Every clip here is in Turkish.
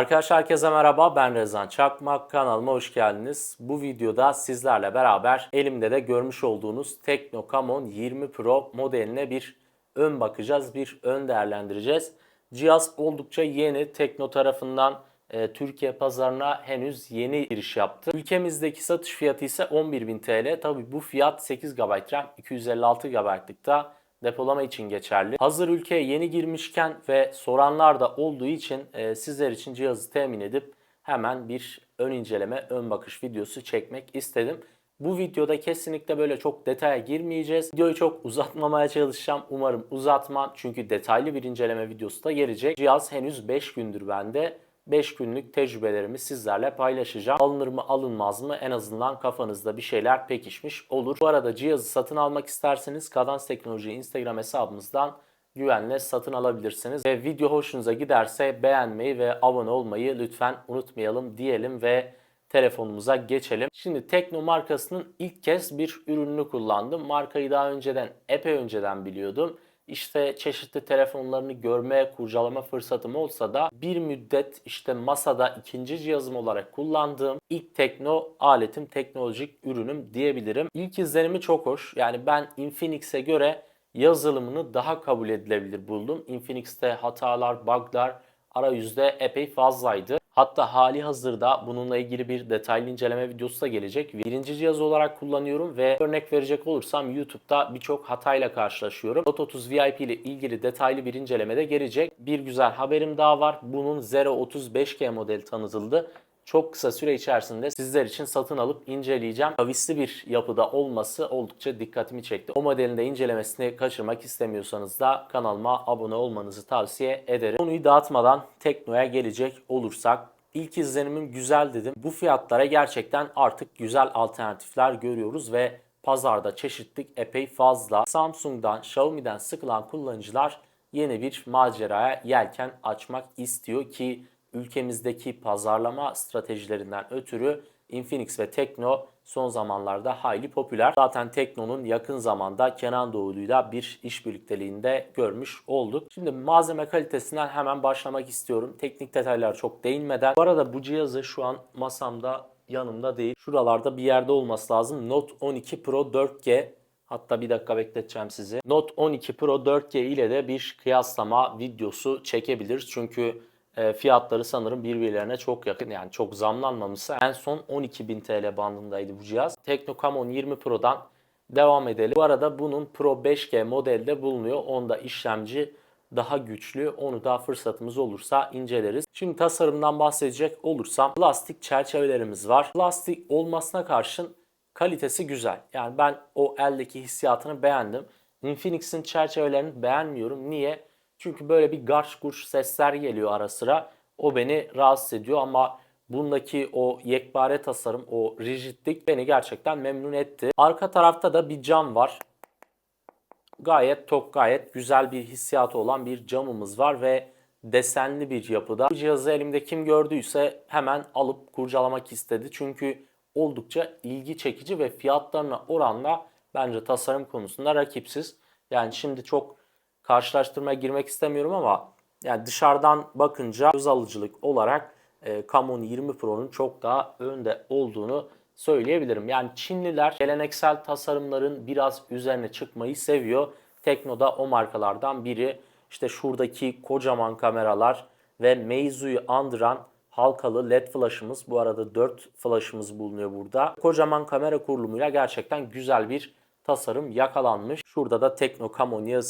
Arkadaşlar herkese merhaba ben Rezan Çakmak kanalıma hoş geldiniz. Bu videoda sizlerle beraber elimde de görmüş olduğunuz Tekno Camon 20 Pro modeline bir ön bakacağız, bir ön değerlendireceğiz. Cihaz oldukça yeni Tekno tarafından e, Türkiye pazarına henüz yeni giriş yaptı. Ülkemizdeki satış fiyatı ise 11.000 TL. Tabi bu fiyat 8 GB RAM 256 GB'lıkta depolama için geçerli. Hazır ülkeye yeni girmişken ve soranlar da olduğu için e, sizler için cihazı temin edip hemen bir ön inceleme, ön bakış videosu çekmek istedim. Bu videoda kesinlikle böyle çok detaya girmeyeceğiz. Videoyu çok uzatmamaya çalışacağım. Umarım uzatmam çünkü detaylı bir inceleme videosu da gelecek. Cihaz henüz 5 gündür bende. 5 günlük tecrübelerimi sizlerle paylaşacağım. Alınır mı alınmaz mı en azından kafanızda bir şeyler pekişmiş olur. Bu arada cihazı satın almak isterseniz Kadans Teknoloji Instagram hesabımızdan güvenle satın alabilirsiniz. Ve video hoşunuza giderse beğenmeyi ve abone olmayı lütfen unutmayalım diyelim ve telefonumuza geçelim. Şimdi Tekno markasının ilk kez bir ürününü kullandım. Markayı daha önceden epey önceden biliyordum. İşte çeşitli telefonlarını görme, kurcalama fırsatım olsa da bir müddet işte masada ikinci cihazım olarak kullandığım ilk tekno aletim, teknolojik ürünüm diyebilirim. İlk izlenimi çok hoş. Yani ben Infinix'e göre yazılımını daha kabul edilebilir buldum. Infinix'te hatalar, bug'lar arayüzde epey fazlaydı. Hatta hali hazırda bununla ilgili bir detaylı inceleme videosu da gelecek. Birinci cihaz olarak kullanıyorum ve örnek verecek olursam YouTube'da birçok hatayla karşılaşıyorum. Note 30 VIP ile ilgili detaylı bir inceleme de gelecek. Bir güzel haberim daha var. Bunun Zero 35G modeli tanıtıldı çok kısa süre içerisinde sizler için satın alıp inceleyeceğim. Kavisli bir yapıda olması oldukça dikkatimi çekti. O modelin de incelemesini kaçırmak istemiyorsanız da kanalıma abone olmanızı tavsiye ederim. Konuyu dağıtmadan Tekno'ya gelecek olursak İlk izlenimim güzel dedim. Bu fiyatlara gerçekten artık güzel alternatifler görüyoruz ve pazarda çeşitlilik epey fazla. Samsung'dan, Xiaomi'den sıkılan kullanıcılar yeni bir maceraya yelken açmak istiyor ki ülkemizdeki pazarlama stratejilerinden ötürü Infinix ve Tekno son zamanlarda hayli popüler. Zaten Tekno'nun yakın zamanda Kenan Doğulu'yla bir iş birlikteliğinde görmüş olduk. Şimdi malzeme kalitesinden hemen başlamak istiyorum. Teknik detaylar çok değinmeden. Bu arada bu cihazı şu an masamda yanımda değil. Şuralarda bir yerde olması lazım. Note 12 Pro 4G Hatta bir dakika bekleteceğim sizi. Note 12 Pro 4G ile de bir kıyaslama videosu çekebiliriz. Çünkü fiyatları sanırım birbirlerine çok yakın. Yani çok zamlanmamışsa en son 12.000 TL bandındaydı bu cihaz. Tekno Camon 20 Pro'dan devam edelim. Bu arada bunun Pro 5G modelde bulunuyor. Onda işlemci daha güçlü. Onu da fırsatımız olursa inceleriz. Şimdi tasarımdan bahsedecek olursam plastik çerçevelerimiz var. Plastik olmasına karşın kalitesi güzel. Yani ben o eldeki hissiyatını beğendim. Infinix'in çerçevelerini beğenmiyorum. Niye? Çünkü böyle bir garş gurş sesler geliyor ara sıra. O beni rahatsız ediyor ama bundaki o yekpare tasarım, o rigidlik beni gerçekten memnun etti. Arka tarafta da bir cam var. Gayet tok, gayet güzel bir hissiyatı olan bir camımız var ve desenli bir yapıda. Bu cihazı elimde kim gördüyse hemen alıp kurcalamak istedi. Çünkü oldukça ilgi çekici ve fiyatlarına oranla bence tasarım konusunda rakipsiz. Yani şimdi çok karşılaştırmaya girmek istemiyorum ama yani dışarıdan bakınca göz alıcılık olarak e, Camon 20 Pro'nun çok daha önde olduğunu söyleyebilirim. Yani Çinliler geleneksel tasarımların biraz üzerine çıkmayı seviyor. Tekno'da o markalardan biri. İşte şuradaki kocaman kameralar ve Meizu'yu andıran halkalı led flash'ımız. Bu arada 4 flash'ımız bulunuyor burada. Kocaman kamera kurulumuyla gerçekten güzel bir tasarım yakalanmış. Şurada da Tekno Camon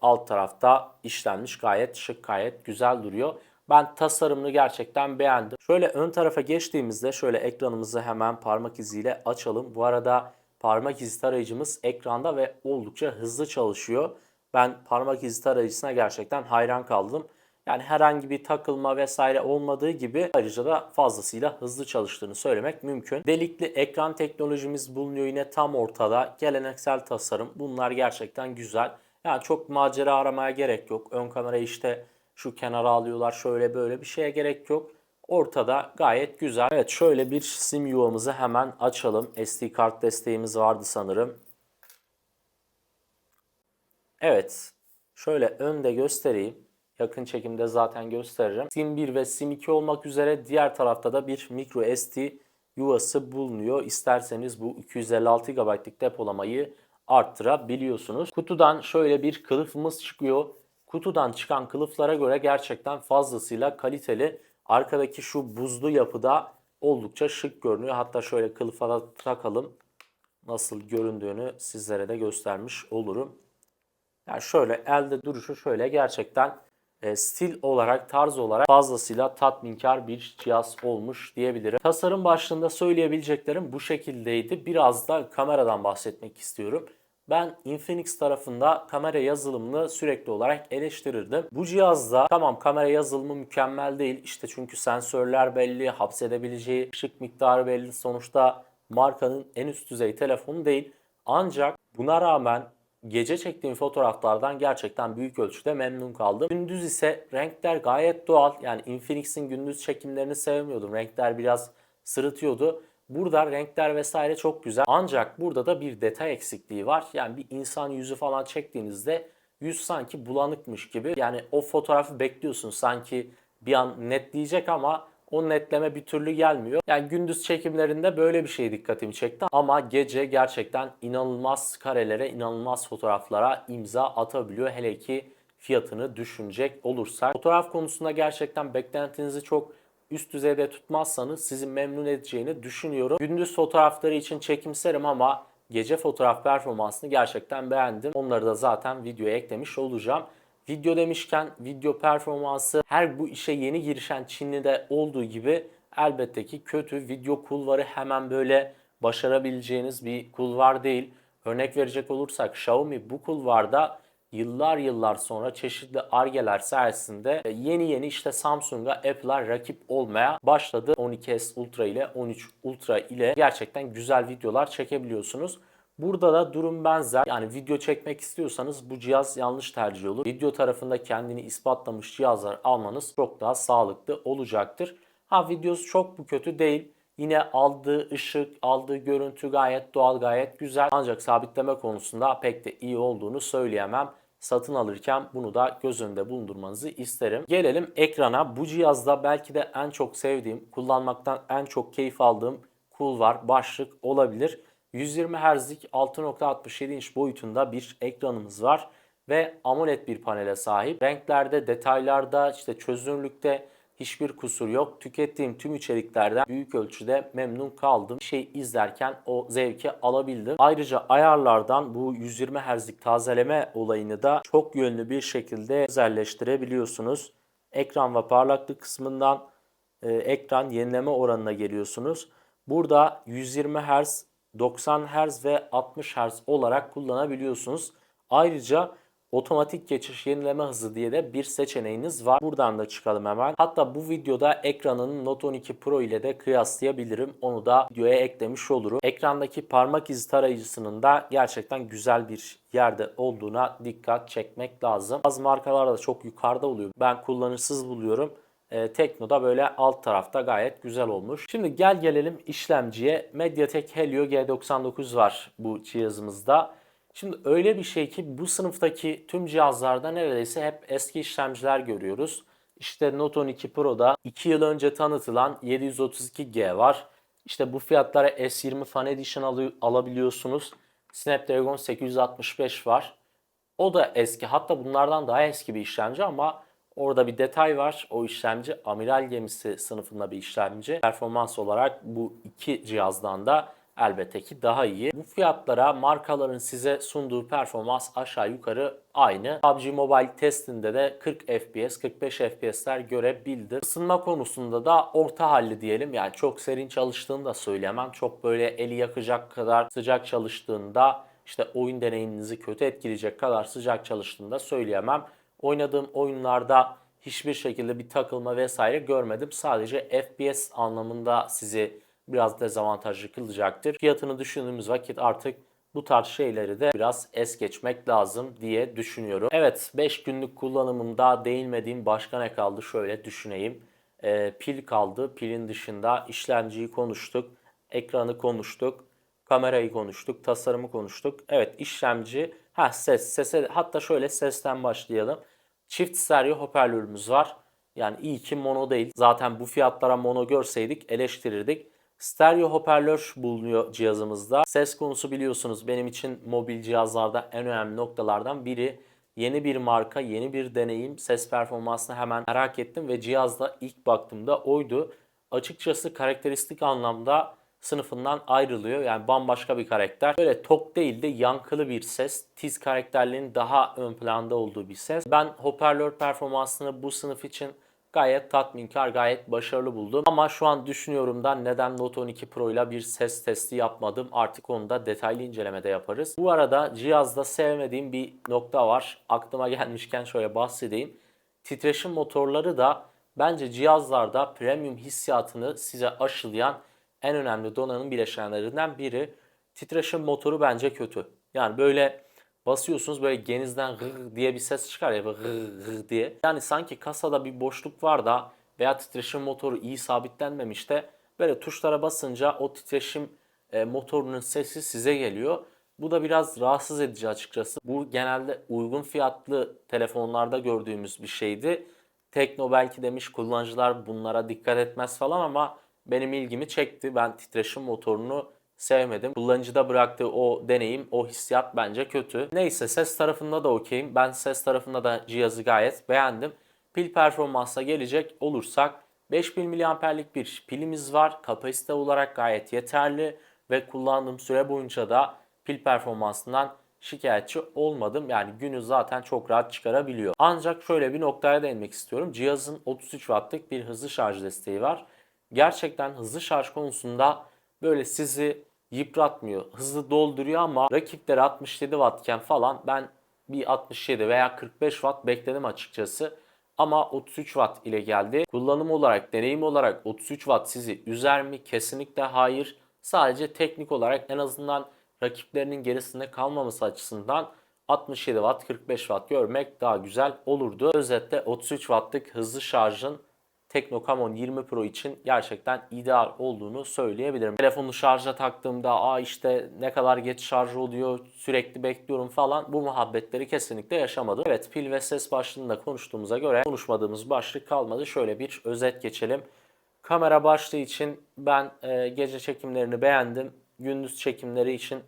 alt tarafta işlenmiş. Gayet şık, gayet güzel duruyor. Ben tasarımını gerçekten beğendim. Şöyle ön tarafa geçtiğimizde şöyle ekranımızı hemen parmak iziyle açalım. Bu arada parmak izi tarayıcımız ekranda ve oldukça hızlı çalışıyor. Ben parmak izi tarayıcısına gerçekten hayran kaldım. Yani herhangi bir takılma vesaire olmadığı gibi ayrıca da fazlasıyla hızlı çalıştığını söylemek mümkün. Delikli ekran teknolojimiz bulunuyor yine tam ortada. Geleneksel tasarım bunlar gerçekten güzel. Yani çok macera aramaya gerek yok. Ön kamerayı işte şu kenara alıyorlar şöyle böyle bir şeye gerek yok. Ortada gayet güzel. Evet şöyle bir sim yuvamızı hemen açalım. SD kart desteğimiz vardı sanırım. Evet şöyle önde göstereyim. Yakın çekimde zaten gösteririm. Sim 1 ve Sim 2 olmak üzere diğer tarafta da bir micro SD yuvası bulunuyor. İsterseniz bu 256 GB'lık depolamayı arttırabiliyorsunuz. Kutudan şöyle bir kılıfımız çıkıyor. Kutudan çıkan kılıflara göre gerçekten fazlasıyla kaliteli. Arkadaki şu buzlu yapıda oldukça şık görünüyor. Hatta şöyle kılıfa da takalım. Nasıl göründüğünü sizlere de göstermiş olurum. Yani şöyle elde duruşu şöyle gerçekten e, stil olarak, tarz olarak fazlasıyla tatminkar bir cihaz olmuş diyebilirim. Tasarım başlığında söyleyebileceklerim bu şekildeydi. Biraz da kameradan bahsetmek istiyorum. Ben Infinix tarafında kamera yazılımını sürekli olarak eleştirirdim. Bu cihazda tamam kamera yazılımı mükemmel değil. İşte çünkü sensörler belli, hapsedebileceği ışık miktarı belli. Sonuçta markanın en üst düzey telefonu değil. Ancak buna rağmen gece çektiğim fotoğraflardan gerçekten büyük ölçüde memnun kaldım. Gündüz ise renkler gayet doğal. Yani Infinix'in gündüz çekimlerini sevmiyordum. Renkler biraz sırıtıyordu. Burada renkler vesaire çok güzel. Ancak burada da bir detay eksikliği var. Yani bir insan yüzü falan çektiğinizde yüz sanki bulanıkmış gibi. Yani o fotoğrafı bekliyorsun sanki bir an netleyecek ama o netleme bir türlü gelmiyor. Yani gündüz çekimlerinde böyle bir şey dikkatimi çekti ama gece gerçekten inanılmaz karelere, inanılmaz fotoğraflara imza atabiliyor. Hele ki fiyatını düşünecek olursak. Fotoğraf konusunda gerçekten beklentinizi çok üst düzeyde tutmazsanız sizi memnun edeceğini düşünüyorum. Gündüz fotoğrafları için çekimserim ama gece fotoğraf performansını gerçekten beğendim. Onları da zaten videoya eklemiş olacağım. Video demişken video performansı her bu işe yeni girişen Çinli'de olduğu gibi elbette ki kötü. Video kulvarı hemen böyle başarabileceğiniz bir kulvar değil. Örnek verecek olursak Xiaomi bu kulvarda yıllar yıllar sonra çeşitli argeler sayesinde yeni yeni işte Samsung'a Apple'a rakip olmaya başladı. 12S Ultra ile 13 Ultra ile gerçekten güzel videolar çekebiliyorsunuz. Burada da durum benzer. Yani video çekmek istiyorsanız bu cihaz yanlış tercih olur. Video tarafında kendini ispatlamış cihazlar almanız çok daha sağlıklı olacaktır. Ha videosu çok bu kötü değil. Yine aldığı ışık, aldığı görüntü gayet doğal, gayet güzel. Ancak sabitleme konusunda pek de iyi olduğunu söyleyemem. Satın alırken bunu da göz önünde bulundurmanızı isterim. Gelelim ekrana. Bu cihazda belki de en çok sevdiğim, kullanmaktan en çok keyif aldığım kulvar, başlık olabilir. 120 Hz'lik 6.67 inç boyutunda bir ekranımız var ve AMOLED bir panele sahip. Renklerde, detaylarda, işte çözünürlükte hiçbir kusur yok. Tükettiğim tüm içeriklerden büyük ölçüde memnun kaldım. Bir şey izlerken o zevki alabildim. Ayrıca ayarlardan bu 120 Hz'lik tazeleme olayını da çok yönlü bir şekilde özelleştirebiliyorsunuz. Ekran ve parlaklık kısmından e, ekran yenileme oranına geliyorsunuz. Burada 120 Hz 90 Hz ve 60 Hz olarak kullanabiliyorsunuz. Ayrıca otomatik geçiş yenileme hızı diye de bir seçeneğiniz var. Buradan da çıkalım hemen. Hatta bu videoda ekranın Note 12 Pro ile de kıyaslayabilirim. Onu da videoya eklemiş olurum. Ekrandaki parmak izi tarayıcısının da gerçekten güzel bir yerde olduğuna dikkat çekmek lazım. Bazı markalarda da çok yukarıda oluyor. Ben kullanışsız buluyorum. E, Tekno'da böyle alt tarafta gayet güzel olmuş. Şimdi gel gelelim işlemciye. MediaTek Helio G99 var bu cihazımızda. Şimdi öyle bir şey ki bu sınıftaki tüm cihazlarda neredeyse hep eski işlemciler görüyoruz. İşte Note 12 Pro'da 2 yıl önce tanıtılan 732G var. İşte bu fiyatlara S20 Fan Edition al- alabiliyorsunuz. Snapdragon 865 var. O da eski hatta bunlardan daha eski bir işlemci ama Orada bir detay var. O işlemci amiral gemisi sınıfında bir işlemci. Performans olarak bu iki cihazdan da elbette ki daha iyi. Bu fiyatlara markaların size sunduğu performans aşağı yukarı aynı. PUBG Mobile testinde de 40 FPS, 45 FPS'ler görebildim. Isınma konusunda da orta halli diyelim. Yani çok serin çalıştığını da söyleyemem. Çok böyle eli yakacak kadar sıcak çalıştığında işte oyun deneyiminizi kötü etkileyecek kadar sıcak çalıştığında söyleyemem. Oynadığım oyunlarda hiçbir şekilde bir takılma vesaire görmedim. Sadece FPS anlamında sizi biraz dezavantajlı kılacaktır. Fiyatını düşündüğümüz vakit artık bu tarz şeyleri de biraz es geçmek lazım diye düşünüyorum. Evet 5 günlük kullanımımda değinmediğim başka ne kaldı şöyle düşüneyim. Ee, pil kaldı. Pilin dışında işlemciyi konuştuk. Ekranı konuştuk. Kamerayı konuştuk. Tasarımı konuştuk. Evet işlemci. Ha ses. Sese, hatta şöyle sesten başlayalım. Çift stereo hoparlörümüz var. Yani iyi ki mono değil. Zaten bu fiyatlara mono görseydik eleştirirdik. Stereo hoparlör bulunuyor cihazımızda. Ses konusu biliyorsunuz benim için mobil cihazlarda en önemli noktalardan biri. Yeni bir marka, yeni bir deneyim, ses performansını hemen merak ettim ve cihazda ilk baktığımda oydu. Açıkçası karakteristik anlamda sınıfından ayrılıyor. Yani bambaşka bir karakter. Böyle tok değil de yankılı bir ses. Tiz karakterlerin daha ön planda olduğu bir ses. Ben hoparlör performansını bu sınıf için gayet tatminkar, gayet başarılı buldum. Ama şu an düşünüyorum da neden Note 12 Pro ile bir ses testi yapmadım. Artık onu da detaylı incelemede yaparız. Bu arada cihazda sevmediğim bir nokta var. Aklıma gelmişken şöyle bahsedeyim. Titreşim motorları da bence cihazlarda premium hissiyatını size aşılayan en önemli donanım bileşenlerinden biri. Titreşim motoru bence kötü. Yani böyle basıyorsunuz böyle genizden gır diye bir ses çıkar ya böyle gır gır diye. Yani sanki kasada bir boşluk var da veya titreşim motoru iyi sabitlenmemiş de böyle tuşlara basınca o titreşim e, motorunun sesi size geliyor. Bu da biraz rahatsız edici açıkçası. Bu genelde uygun fiyatlı telefonlarda gördüğümüz bir şeydi. Tekno belki demiş kullanıcılar bunlara dikkat etmez falan ama benim ilgimi çekti. Ben titreşim motorunu sevmedim. Kullanıcıda bıraktığı o deneyim, o hissiyat bence kötü. Neyse ses tarafında da okeyim. Ben ses tarafında da cihazı gayet beğendim. Pil performansına gelecek olursak 5000 mAh'lik bir pilimiz var. Kapasite olarak gayet yeterli ve kullandığım süre boyunca da pil performansından şikayetçi olmadım. Yani günü zaten çok rahat çıkarabiliyor. Ancak şöyle bir noktaya değinmek istiyorum. Cihazın 33 wattlık bir hızlı şarj desteği var. Gerçekten hızlı şarj konusunda böyle sizi yıpratmıyor. Hızlı dolduruyor ama rakipleri 67 wattken falan ben bir 67 veya 45 watt bekledim açıkçası. Ama 33 watt ile geldi. Kullanım olarak, deneyim olarak 33 watt sizi üzer mi? Kesinlikle hayır. Sadece teknik olarak en azından rakiplerinin gerisinde kalmaması açısından 67 watt 45 watt görmek daha güzel olurdu. Özetle 33 wattlık hızlı şarjın Tekno Camon 20 Pro için gerçekten ideal olduğunu söyleyebilirim. Telefonu şarja taktığımda aa işte ne kadar geç şarj oluyor sürekli bekliyorum falan bu muhabbetleri kesinlikle yaşamadım. Evet pil ve ses başlığında konuştuğumuza göre konuşmadığımız başlık kalmadı. Şöyle bir özet geçelim. Kamera başlığı için ben e, gece çekimlerini beğendim. Gündüz çekimleri için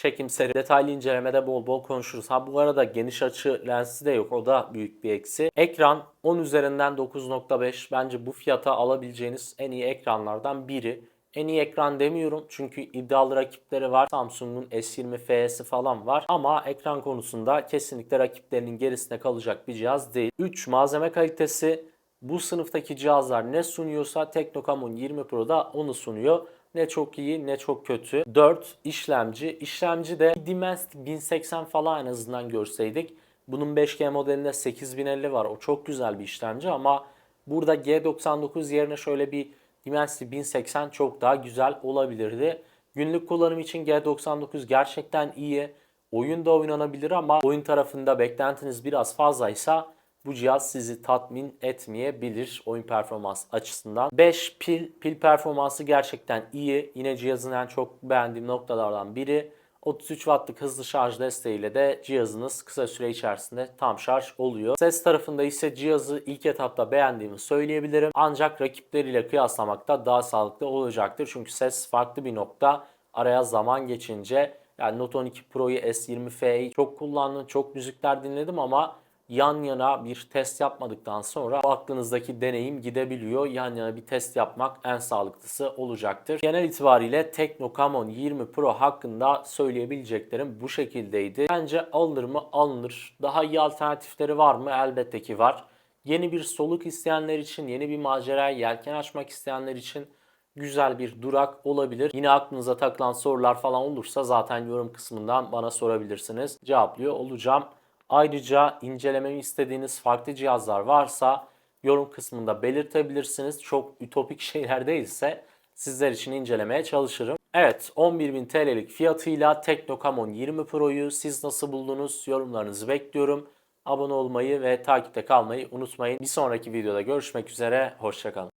çekimseri detaylı incelemede bol bol konuşuruz. Ha bu arada geniş açı lensi de yok. O da büyük bir eksi. Ekran 10 üzerinden 9.5. Bence bu fiyata alabileceğiniz en iyi ekranlardan biri. En iyi ekran demiyorum çünkü iddialı rakipleri var. Samsung'un S20 FE'si falan var. Ama ekran konusunda kesinlikle rakiplerinin gerisinde kalacak bir cihaz değil. 3 malzeme kalitesi bu sınıftaki cihazlar ne sunuyorsa Teknocamon 20 Pro'da onu sunuyor. Ne çok iyi ne çok kötü. 4 işlemci. İşlemci de Dimensity 1080 falan en azından görseydik. Bunun 5G modelinde 8050 var. O çok güzel bir işlemci ama burada G99 yerine şöyle bir Dimensity 1080 çok daha güzel olabilirdi. Günlük kullanım için G99 gerçekten iyi. Oyun da oynanabilir ama oyun tarafında beklentiniz biraz fazlaysa bu cihaz sizi tatmin etmeyebilir oyun performans açısından. 5 pil pil performansı gerçekten iyi. Yine cihazın en çok beğendiğim noktalardan biri. 33 wattlık hızlı şarj desteğiyle de cihazınız kısa süre içerisinde tam şarj oluyor. Ses tarafında ise cihazı ilk etapta beğendiğimi söyleyebilirim. Ancak rakipleriyle kıyaslamakta daha sağlıklı olacaktır. Çünkü ses farklı bir nokta. Araya zaman geçince yani Note 12 Pro'yu S20 F'yi çok kullandım, çok müzikler dinledim ama yan yana bir test yapmadıktan sonra aklınızdaki deneyim gidebiliyor. Yan yana bir test yapmak en sağlıklısı olacaktır. Genel itibariyle Tekno Camon 20 Pro hakkında söyleyebileceklerim bu şekildeydi. Bence alınır mı? Alınır. Daha iyi alternatifleri var mı? Elbette ki var. Yeni bir soluk isteyenler için, yeni bir maceraya yelken açmak isteyenler için güzel bir durak olabilir. Yine aklınıza takılan sorular falan olursa zaten yorum kısmından bana sorabilirsiniz. Cevaplıyor olacağım. Ayrıca incelememi istediğiniz farklı cihazlar varsa yorum kısmında belirtebilirsiniz. Çok ütopik şeyler değilse sizler için incelemeye çalışırım. Evet 11.000 TL'lik fiyatıyla Teknocamon 20 Pro'yu siz nasıl buldunuz? Yorumlarınızı bekliyorum. Abone olmayı ve takipte kalmayı unutmayın. Bir sonraki videoda görüşmek üzere. Hoşçakalın.